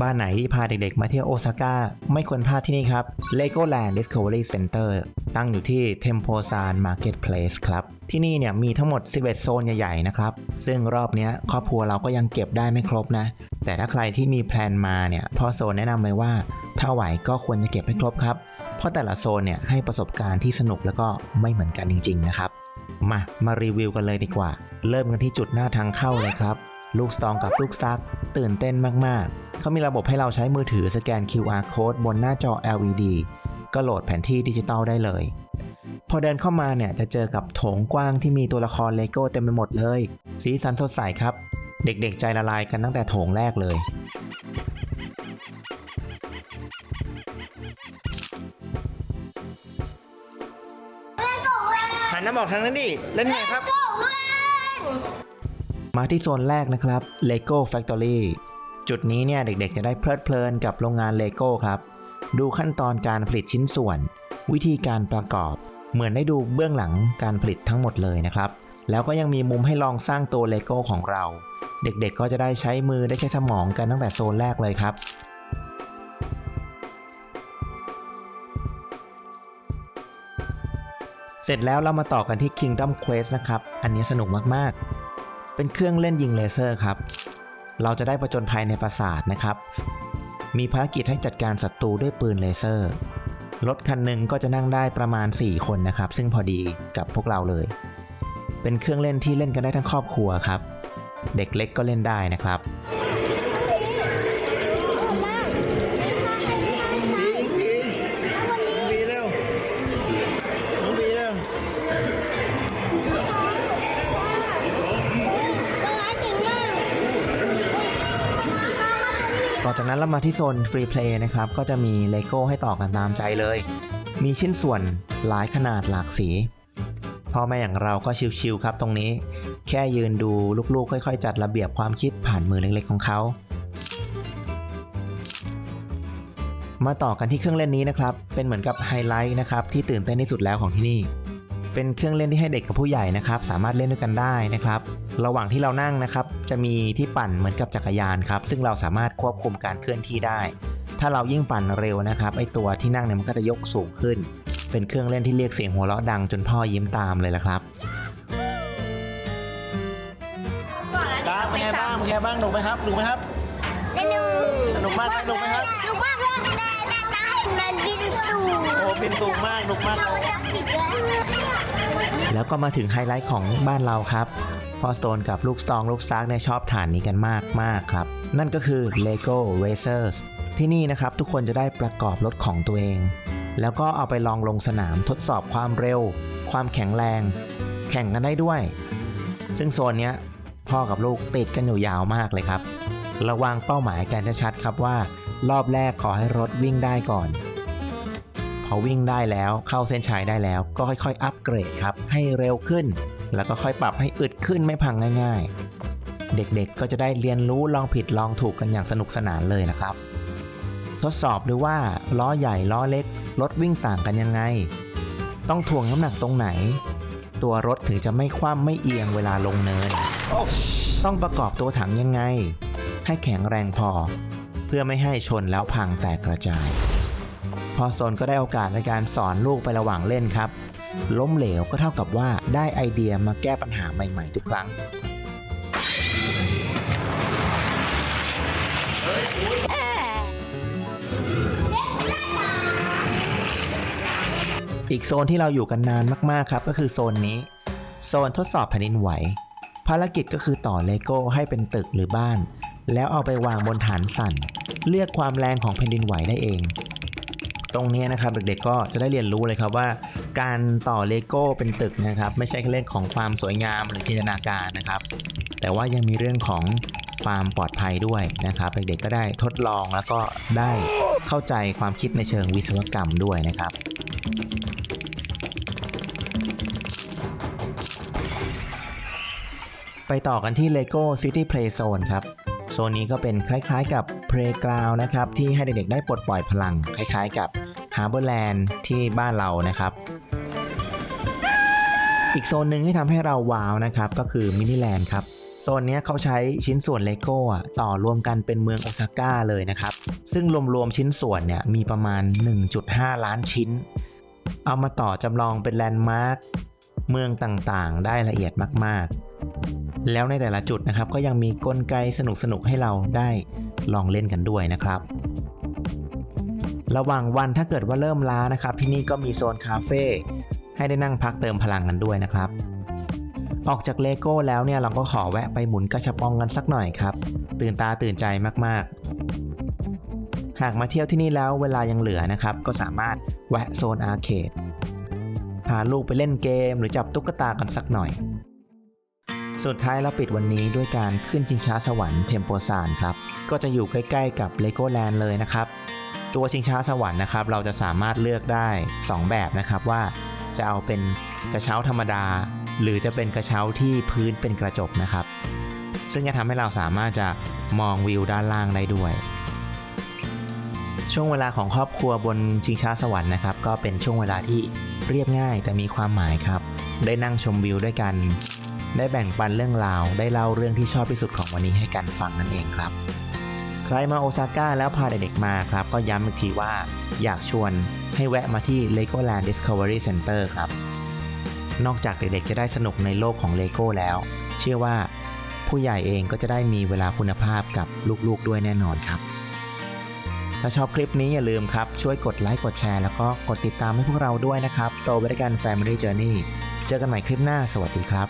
บ้านไหนที่พาเด็กๆ มาเที่ยวโอซาก้าไม่ควรพลาดที่นี่ครับ Legoland Discovery Center ตั้งอยู่ที่ Tempo-san Marketplace ครับ ที่นี่เนี่ยมีทั้งหมด 11 โซนใหญ่ๆ นะครับ ซึ่งรอบนี้ครอบครัวเราก็ยังเก็บได้ไม่ครบนะ แต่ถ้าใครที่มีแพลนมาเนี่ยพ่อโซนแนะนำเลยว่า ถ้าไหวก็ควรจะเก็บให้ครบครับ เพราะแต่ละโซนเนี่ยให้ประสบการณ์ที่สนุกแล้วก็ไม่เหมือนกันจริง ๆ นะครับ มามารีวิวกันเลยดีกว่า เริ่มกันที่จุดหน้าทางเข้าเลยครับ ลูกสตองกับลูกซัก ตื่นเต้นมากๆ เขามีระบบให้เราใช้มือถือสแกน QR code บนหน้าจอ LED ก็โหลดแผนที่ดิจิตอลได้เลย พอเดินเข้ามาเนี่ยจะเจอกับโถงกว้างที่มีตัวละครเลโก้เต็มไปหมดเลย สีสันสดใสครับ เด็กๆใจละลายกันตั้งแต่โถงแรกเลยหันน้ำบอกทางนั้นดิเล่นไงครับ มาที่โซนแรกนะครับ Lego Factory จุดนี้เนี่ยเด็กๆจะได้เพลิดเพลินกับโรงงานเลโก้ครับ ดูขั้นตอนการผลิตชิ้นส่วน วิธีการประกอบ เหมือนได้ดูเบื้องหลังการผลิตทั้งหมดเลยนะครับ แล้วก็ยังมีมุมให้ลองสร้างตัวเลโก้ของเรา เด็กๆก็จะได้ใช้มือได้ใช้สมองกันตั้งแต่โซนแรกเลยครับเสร็จแล้วเรามาต่อกันที่ Kingdom Quest นะครับ อันนี้สนุกมาก ๆ เป็นเครื่องเล่นยิงเลเซอร์ครับ เราจะได้ประจนภัยในปราสาทนะครับ มีภารกิจให้จัดการศัตรูด้วยปืนเลเซอร์ รถคันหนึ่งก็จะนั่งได้ประมาณ 4 คนนะครับ ซึ่งพอดีกับพวกเราเลย เป็นเครื่องเล่นที่เล่นกันได้ทั้งครอบครัวครับ เด็กเล็กก็เล่นได้นะครับ ต่อจากนั้นเรามาที่โซนฟรีเพลย์นะครับ ก็จะมีเลโก้ให้ต่อกันตามใจเลย มีชิ้นส่วนหลายขนาดหลากสีพ่อแม่อย่างเราก็ชิวๆครับตรงนี้ แค่ยืนดูลูกๆ ค่อยๆ จัดระเบียบความคิดผ่านมือเล็กๆของเขา มาต่อกันที่เครื่องเล่นนี้นะครับ เป็นเหมือนกับไฮไลท์นะครับที่ตื่นเต้นที่สุดแล้วของที่นี่ เป็นเครื่องเล่นที่ให้เด็กกับผู้ใหญ่นะครับ สามารถเล่นด้วยกันได้นะครับ ระหว่างที่เรานั่งนะครับ จะมีที่ปั่นเหมือนกับจักรยานครับ ซึ่งเราสามารถควบคุมการเคลื่อนที่ได้ ถ้าเรายิ่งปั่นเร็วนะครับไอตัวที่นั่งเนี่ยมันก็จะยกสูงขึ้น เป็นเครื่องเล่นที่เรียกเสียงหัวเราะดังจนพ่อยิ้มตามเลยละครับตาเป็นไงบ้างเป็นไงบ้างหนุกไหมครับหนุกไหมครับสนุกมากไหมสนุกไหมครับสนุกมากเลยแต่แต่ตาเห็นมันบินสูงโอ้บินสูงมากหนุกมากเราจะปิดแล้ว แล้วก็มาถึงไฮไลท์ของบ้านเราครับพ่อสโตนกับลูกสตองลูกสตาร์กเนี่ยชอบฐานนี้กันมากมากครับ นั่นก็คือ Lego Racers ที่นี่นะครับทุกคนจะได้ประกอบรถของตัวเอง แล้วก็เอาไปลองลงสนามทดสอบความเร็ว ความแข็งแรง แข่งกันได้ด้วย ซึ่งโซนเนี้ยพ่อกับลูกติดกันอยู่ยาวมากเลยครับ ระวางเป้าหมายกันชัดๆครับว่า รอบแรกขอให้รถวิ่งได้ก่อน พอวิ่งได้แล้ว เข้าเส้นชัยได้แล้ว ก็ค่อยๆ อัปเกรดครับ ให้เร็วขึ้น แล้วก็ค่อยปรับให้อึดขึ้นไม่พังง่าย ๆ เด็กๆก็จะได้เรียนรู้ลองผิดลองถูกกันอย่างสนุกสนานเลยนะครับ ทดสอบดูว่าล้อใหญ่ล้อเล็กรถวิ่งต่างกันยังไง ต้องถ่วงน้ำหนักตรงไหน ตัวรถถึงจะไม่คว่ำไม่เอียงเวลาลงเนินต้องประกอบตัวถังยังไง ให้แข็งแรงพอ เพื่อไม่ให้ชนแล้วพังแตกกระจาย พอโซนก็ได้โอกาสในการสอนลูกไประหว่างเล่นครับ ล้มเหลวก็เท่ากับว่าได้ไอเดียมาแก้ปัญหาใหม่ๆทุกครั้งอีกโซนที่เราอยู่กันนานมากๆครับก็คือโซนนี้ โซนทดสอบแผ่นดินไหว ภารกิจก็คือต่อเลโก้ให้เป็นตึกหรือบ้าน แล้วเอาไปวางบนฐานสั่น เลือกความแรงของแผ่นดินไหวได้เอง ตรงนี้นะครับเด็กๆก็จะได้เรียนรู้เลยครับว่า การต่อเลโก้เป็นตึกนะครับ ไม่ใช่แค่เรื่องของความสวยงามหรือจินตนาการนะครับ แต่ว่ายังมีเรื่องของความปลอดภัยด้วยนะครับ เด็กๆก็ได้ทดลองแล้วก็ได้เข้าใจความคิดในเชิงวิศวกรรมด้วยนะครับไปต่อกันที่ Lego City Play Zone ครับ โซนนี้ก็เป็นคล้ายๆกับ Playground นะครับ ที่ให้เด็กๆได้ปลดปล่อยพลัง คล้ายๆกับ Harborland ที่บ้านเรานะครับ อีกโซนหนึ่งที่ทำให้เราว้าวนะครับ ก็คือมินิแลนด์ครับโซนนี้เขาใช้ชิ้นส่วนเลโก้ต่อรวมกันเป็นเมืองโอซาก้าเลยนะครับ ซึ่งรวมๆชิ้นส่วนเนี่ยมีประมาณ 1.5 ล้านชิ้น เอามาต่อจำลองเป็นแลนด์มาร์คเมืองต่างๆ ได้ละเอียดมากๆ แล้วในแต่ละจุดนะครับก็ยังมีกลไกสนุกๆ ให้เราได้ลองเล่นกันด้วยนะครับ ระหว่างวันถ้าเกิดว่าเริ่มล้านะครับ ที่นี่ก็มีโซนคาเฟ่ให้ได้นั่งพักเติมพลังกันด้วยนะครับ ออกจากเลโก้แล้วเนี่ยเราก็ขอแวะไปหมุนกระชับองกันสักหน่อยครับ ตื่นตาตื่นใจมากๆ หากมาเที่ยวที่นี่แล้วเวลายังเหลือนะครับ ก็สามารถแวะโซนอาร์เคดพาลูกไปเล่นเกม หรือจับตุ๊กตากันสักหน่อย สุดท้ายเราปิดวันนี้ด้วยการขึ้นชิงช้าสวรรค์เทมโปซานครับ ก็จะอยู่ใกล้ๆกับเลโก้แลนด์เลยนะครับ ตัวชิงช้าสวรรค์นะครับ เราจะสามารถเลือกได้ 2 แบบนะครับว่าจะเอาเป็นกระเช้าธรรมดา หรือจะเป็นกระเช้าที่พื้นเป็นกระจกนะครับ ซึ่งจะทำให้เราสามารถจะมองวิวด้านล่างได้ด้วย ช่วงเวลาของครอบครัวบนชิงช้าสวรรค์นะครับ ก็เป็นช่วงเวลาที่เรียบง่ายแต่มีความหมายครับ ได้นั่งชมวิวด้วยกัน ได้แบ่งปันเรื่องราว ได้เล่าเรื่องที่ชอบที่สุดของวันนี้ให้กันฟังนั่นเองครับ ใครมาโอซาก้าแล้วพาเด็กๆมาครับ ก็ย้ำอีกทีว่าอยากชวนให้แวะมาที่ Legoland Discovery Center ครับ นอกจากเด็กๆจะได้สนุกในโลกของเลโก้แล้ว เชื่อว่าผู้ใหญ่เองก็จะได้มีเวลาคุณภาพกับลูกๆด้วยแน่นอนครับ ถ้าชอบคลิปนี้อย่าลืมครับ ช่วยกดไลค์กดแชร์แล้วก็กดติดตามให้พวกเราด้วยนะครับโตไปด้วยกัน Family Journey เจอกันใหม่คลิปหน้าสวัสดีครับ